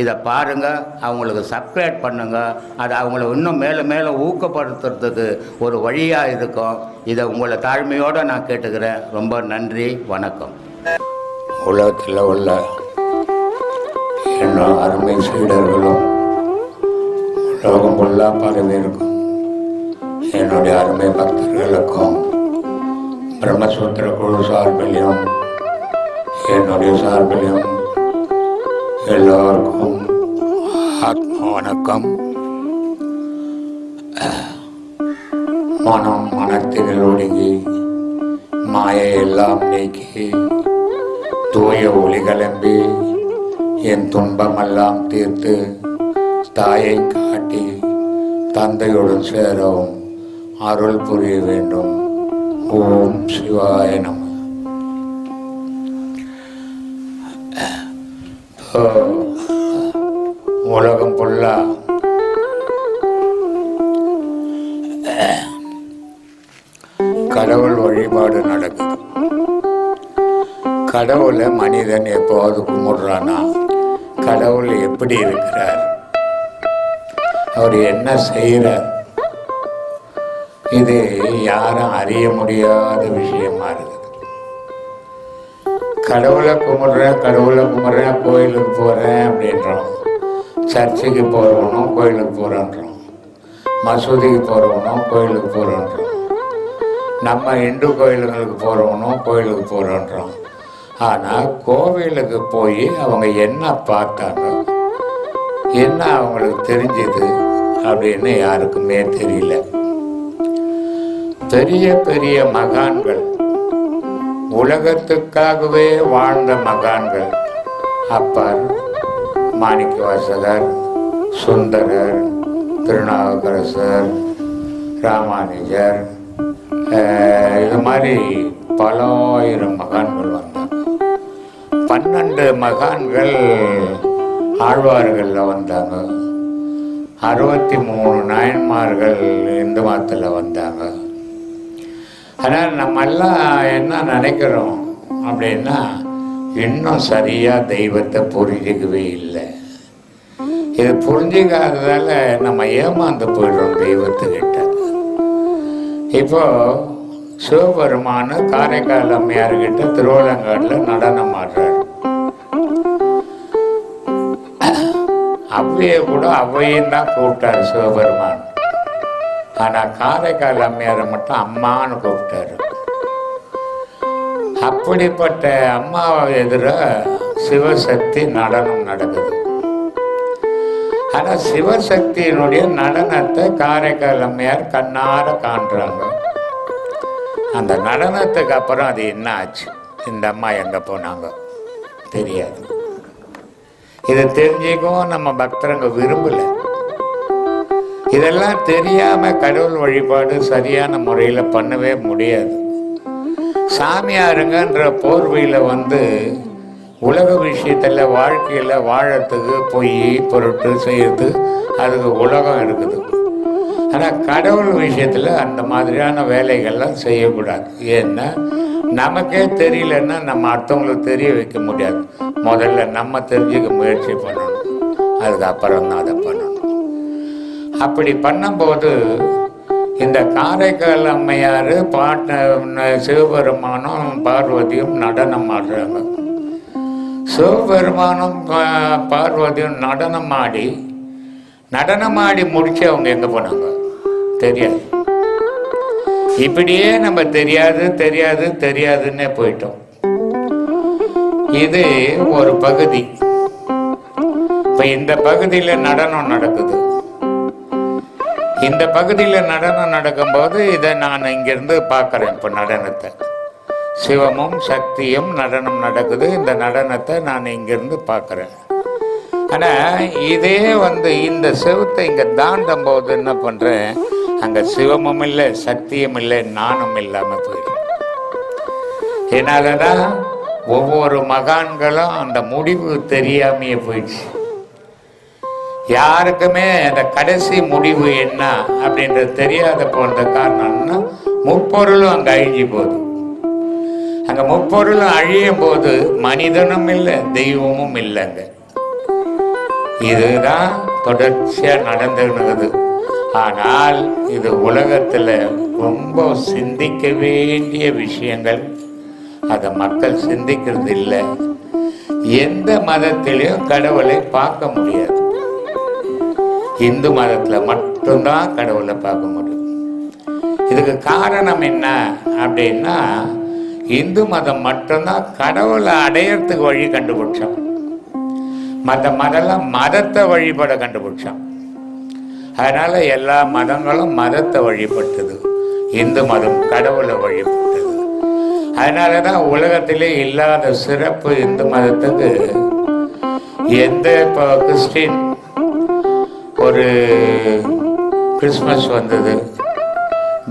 இதை பாருங்க அவங்களுக்கு சப்ஸ்கிரைப் பண்ணுங்கள் அது அவங்கள இன்னும் மேலும் மேலும் ஊக்கப்படுத்துறதுக்கு ஒரு வழியாக இருக்கும். இதை உங்களை தாழ்மையோடு நான் கேட்டுக்கிறேன். ரொம்ப நன்றி வணக்கம். உலகத்தில் உள்ள என்ன அருமை சீடர்களும் உலகம் ஃபுல்லாக பரவியிருக்கும் என்னுடைய அருமை பக்தர்களுக்கும் பிரம்மசூத்திர குழு சார்பிலையும் என்னுடைய சார்பிலையும் எல்லோருக்கும் ஆத்ம வணக்கம் மனம் மனத்தினில் ஒடுங்கி மாயை எல்லாம் நீக்கி தூய ஒளி கிளம்பி என் துன்பமெல்லாம் தீர்த்து தாயை காட்டி தந்தையுடன் சேரவும் அருள் புரிய வேண்டும். ஓம் சிவாய நம. உலகம் ஃபுல்லா கடவுள் வழிபாடு நடக்குது. கடவுளை மனிதன் எப்போது கும்பிடுறானா கடவுள் எப்படி இருக்கிறார்? அவர் என்ன செய்கிறார்? இது யாரும் அறிய முடியாத விஷயமா இருக்குது. கடவுளை கும்பிட்றேன் கடவுளை கும்பிட்றேன் கோயிலுக்கு போகிறேன் அப்படின்றோம். சர்ச்சுக்கு போகிறவனும் கோயிலுக்கு போகிறோன்றோம் மசூதிக்கு போகிறவனும் கோயிலுக்கு போகிறோன்றோம் நம்ம இந்து கோயிலுங்களுக்கு போகிறவனும் கோயிலுக்கு போகிறோன்றோம் ஆனால் கோவிலுக்கு போய் அவங்க என்ன பார்த்தாங்க? என்ன அவங்களுக்கு தெரிஞ்சது அப்படின்னு யாருக்குமே தெரியல. பெரிய பெரிய மகான்கள் உலகத்துக்காகவே வாழ்ந்த மகான்கள் அப்பர் மாணிக்கவாசகர் சுந்தரர் திருநாவுக்கரசர் ராமானுஜர் இது மாதிரி பல ஆயிரம் மகான்கள் வந்தாங்க. பன்னெண்டு மகான்கள் ஆழ்வார்களில் வந்தாங்க. அறுபத்தி மூணு நாயன்மார்கள் இந்து மதத்தில் வந்தாங்க. ஆனால் நம்மெல்லாம் என்ன நினைக்கிறோம் அப்படின்னா இன்னும் சரியாக தெய்வத்தை புரிஞ்சிக்கவே இல்லை. இது புரிஞ்சிக்காததால நம்ம ஏமாந்து போயிடுறோம் தெய்வத்துக்கிட்ட. இப்போ சிவபெருமான காரைக்கால் அம்மையார்கிட்ட திருவள்ளங்காட்டில் நடனம் ஆடுறாரு. அவ்வையை கூட அவ்வையும் தான் கூப்பிட்டார் சிவபெருமான். ஆனால் காரைக்கால் அம்மையாரை மட்டும் அம்மான்னு கூப்பிட்டாரு. அப்படிப்பட்ட அம்மாவை எதிர சிவசக்தி நடனம் நடக்குது. ஆனால் சிவசக்தியினுடைய நடனத்தை காரைக்கால் அம்மையார் கண்ணார காண்றாங்க. அந்த நடனத்துக்கு அப்புறம் அது என்ன ஆச்சு? இந்த அம்மா எங்கே போனாங்க? தெரியாது. இதை தெரிஞ்சுக்கவும் நம்ம பக்தரங்க விரும்பலை. இதெல்லாம் தெரியாம கடவுள் வழிபாடு சரியான முறையில் பண்ணவே முடியாது. சாமியாருங்கன்ற போர்வையில் வந்து உலக விஷயத்தில் வாழ்க்கையில் வாழறதுக்கு பொய் பொருட்டு செய்யறது அதுக்கு உலகம் இருக்குது. ஆனால் கடவுள் விஷயத்தில் அந்த மாதிரியான வேலைகள்லாம் செய்யக்கூடாது. ஏன்னா நமக்கே தெரியலன்னா நம்ம அடுத்தவங்களுக்கு தெரிய வைக்க முடியாது. முதல்ல நம்ம தெரிஞ்சுக்க முயற்சி பண்ணணும். அதுக்கப்புறம் தான் அதை பண்ணணும். அப்படி பண்ணும்போது இந்த காரைக்கால் அம்மையார் பாட்ட சிவபெருமானும் பார்வதியும் நடனம் ஆடுறாங்க. சிவபெருமானும் பார்வதியும் நடனம் ஆடி நடனம் ஆடி முடிச்சு அவங்க எங்கே போனாங்க? தெரியாது. இப்படியே நம்ம தெரியாது தெரியாது தெரியாதுன்னே போயிட்டோம். இது ஒரு பகுதி. இப்போ இந்த பகுதியில் நடனம் நடக்குது. இந்த பகுதியில் நடனம் நடக்கும்போது இதை நான் இங்கிருந்து பார்க்குறேன் இப்போ நடனத்தை. சிவமும் சக்தியும் நடனம் நடக்குது. இந்த நடனத்தை நான் இங்கிருந்து பார்க்குறேன். ஆனால் இதே வந்து இந்த சிவத்தை இங்கே தாண்டும் போது என்ன பண்ணுறேன் அங்கே சிவமும் இல்லை சக்தியும் இல்லை நானும் இல்லாமல் போயிடும். என்னால்தான் ஒவ்வொரு மகான்களும் அந்த முடிவு தெரியாமையே போயிடுச்சு. யாருக்குமே அந்த கடைசி முடிவு என்ன அப்படின்றது தெரியாத போன்ற காரணம்னா முப்பொருளும் அங்கே அழிஞ்சு போகுது. அங்கே முப்பொருளும் அழியும் போது மனிதனும் இல்லை தெய்வமும் இல்லைங்க. இதுதான் தொடர்ச்சியாக நடந்துருக்குது ஆனால் இது உலகத்தில் ரொம்ப சிந்திக்க வேண்டிய விஷயங்கள். அதை மக்கள் சிந்திக்கிறது இல்லை. எந்த மதத்திலையும் கடவுளை பார்க்க முடியாது. இந்து மதத்தில் மட்டும்தான் கடவுளை பார்க்க முடியும். இதுக்கு காரணம் என்ன அப்படின்னா இந்து மதம் மட்டும்தான் கடவுளை அடையறதுக்கு வழி கண்டுபிடிச்சோம். மற்ற மதம்லாம் மதத்தை வழிபட கண்டுபிடிச்சான் அதனால எல்லா மதங்களும் மதத்தை வழிபட்டது. இந்து மதம் கடவுளை வழிபட்டது. அதனால தான் உலகத்திலே இல்லாத சிறப்பு இந்து மதத்துக்கு எந்த இப்போ கிறிஸ்டின் ஒரு கிறிஸ்மஸ் வந்தது.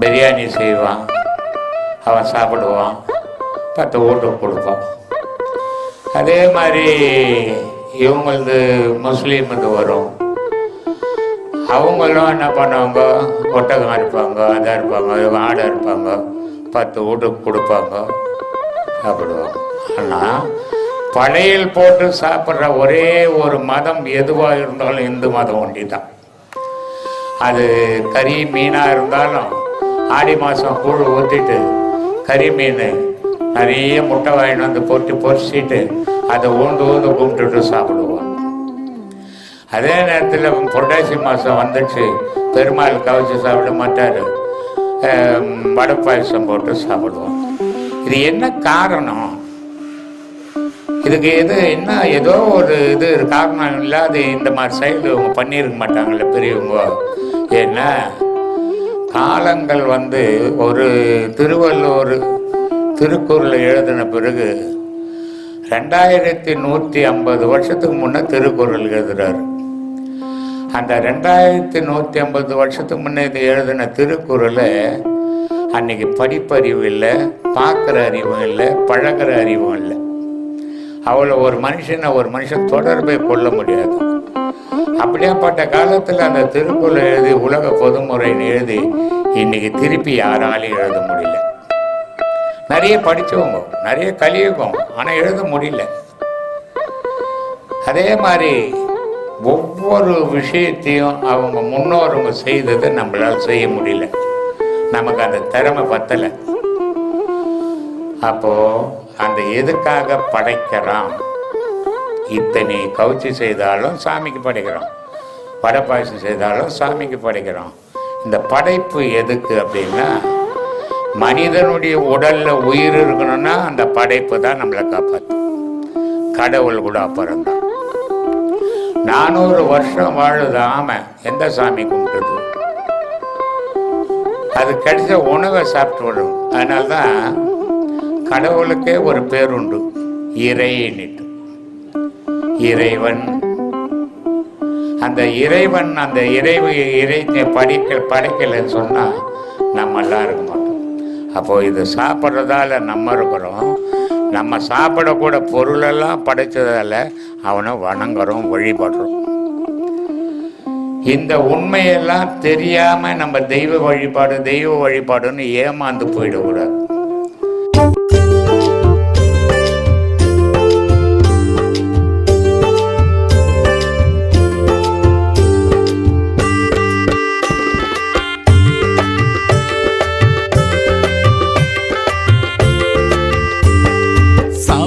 பிரியாணி செய்வான். அவன் சாப்பிடுவான். பத்து ஓட்டு கொடுப்பான். அதே மாதிரி இவங்களது முஸ்லீம் இது வரும். அவங்களும் என்ன பண்ணுவாங்க? ஒட்டகம் இருப்பாங்க அதாக இருப்பாங்க ஆடை இருப்பாங்க பத்து வீட்டுக்கு கொடுப்பாங்க. சாப்பிடுவாங்க. ஆனால் படையல் போட்டு சாப்பிட்ற ஒரே ஒரு மதம் எதுவாக இருந்தாலும் இந்து மதம் ஒண்டி தான் அது கறி மீனாக இருந்தாலும் ஆடி மாதம் கூழ் ஊற்றிட்டு கறி மீன் நிறைய முட்டை வாங்கிட்டு வந்து போட்டு பொரிச்சிட்டு அதை ஊந்து ஊந்து கும்பிட்டுட்டு சாப்பிடுவோம். அதே நேரத்தில் புரட்டாசி மாதம் வந்துச்சு. பெருமாள் கவிச்சு சாப்பிட மாட்டார். வடை பாயசம் போட்டு சாப்பிடுவோம். இது என்ன காரணம்? இதுக்கு எது என்ன ஏதோ ஒரு இது காரணம் இல்லாத இந்த மாதிரி செயல் இவங்க பண்ணியிருக்க மாட்டாங்கல்ல பெரியவங்க. ஏன்னா காலங்கள் வந்து ஒரு திருவள்ளுவர் திருக்குறளை எழுதின பிறகு ரெண்டாயிரத்தி நூற்றி ஐம்பது வருஷத்துக்கு முன்னே திருக்குறள் எழுதுறாரு. அந்த ரெண்டாயிரத்தி நூற்றி ஐம்பது வருஷத்துக்கு முன்னே இது எழுதின திருக்குறளை அன்னைக்கு படிப்பறிவு இல்லை பார்க்குற அறிவும் இல்லை பழகுற அறிவும் இல்லை. அவ்வளோ ஒரு மனுஷனை ஒரு மனுஷன் தொடர்பை கொள்ள முடியாது. அப்படியாப்பட்ட காலத்தில் அந்த திருக்குறள் எழுதி உலக பொதுமுறைன்னு எழுதி இன்னைக்கு திருப்பி யாராலையும் எழுத முடியல. நிறைய படித்தவங்க நிறைய கலியுகம் ஆனால் எழுத முடியல. அதே மாதிரி ஒவ்வொரு விஷயத்தையும் அவங்க முன்னோருங்க செய்ததை நம்மளால் செய்ய முடியல. நமக்கு அந்த திறமை பத்தலை. அப்போது அந்த எதுக்காக படைக்கிறான்? இத்தனை கவுச்சி செய்தாலும் சாமிக்கு படைக்கிறோம் வடை பாயசம் செய்தாலும் சாமிக்கு படைக்கிறோம் இந்த படைப்பு எதுக்கு அப்படின்னா மனிதனுடைய உடல்ல உயிர் இருக்கணும்னா அந்த படைப்பு தான் நம்மளை காப்பாற்றும் கடவுள் கூட அப்புறம் தான் நானூறு வருஷம் வாழுது ஆமை எந்த சாமி கும்பிடுது அது கிடைச்ச உணவை சாப்பிட்டு விடும். அதனால தான் கடவுளுக்கே ஒரு பேருண்டு. இறைன்னுட்டு இறைவன். அந்த இறைவன் அந்த இறைவு இறை படிக்க படைக்கலைன்னு சொன்னால் நம்ம இருக்க மாட்டோம். அப்போது இது சாப்பிட்றதால நம்ம இருக்கிறோம். நம்ம சாப்பிடக்கூட பொருளெல்லாம் படைச்சதால அவனை வணங்குறோம் வழிபடுறோம். இந்த உண்மையெல்லாம் தெரியாமல் நம்ம தெய்வ வழிபாடு தெய்வ வழிபாடுன்னு ஏமாந்து போயிடக்கூடாது.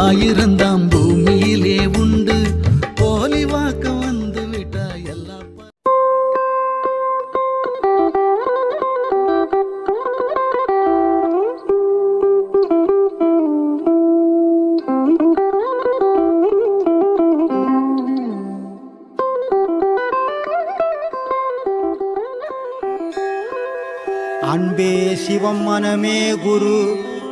ஆயிரந்தாம் பூமியிலே உண்டு. போலி வாக்க வந்து விட்டா எல்லா அன்பே சிவம் மனமே குரு.